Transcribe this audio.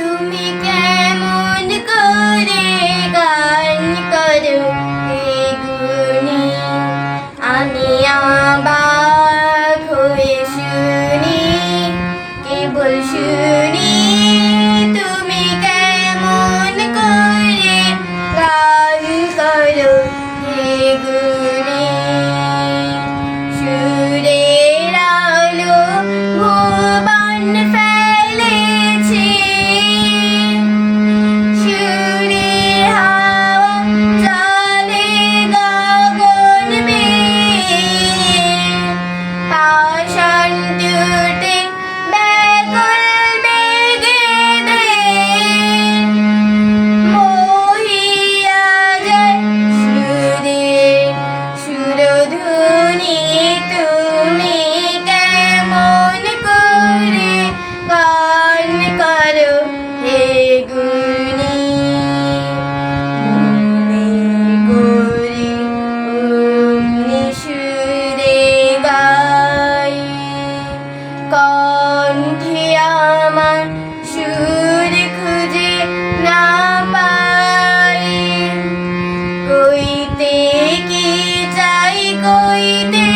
তুমি বধুনি তুমি কেমন করে গান করো হে গুণী? গরি অমনি সুরে গাই। 動いて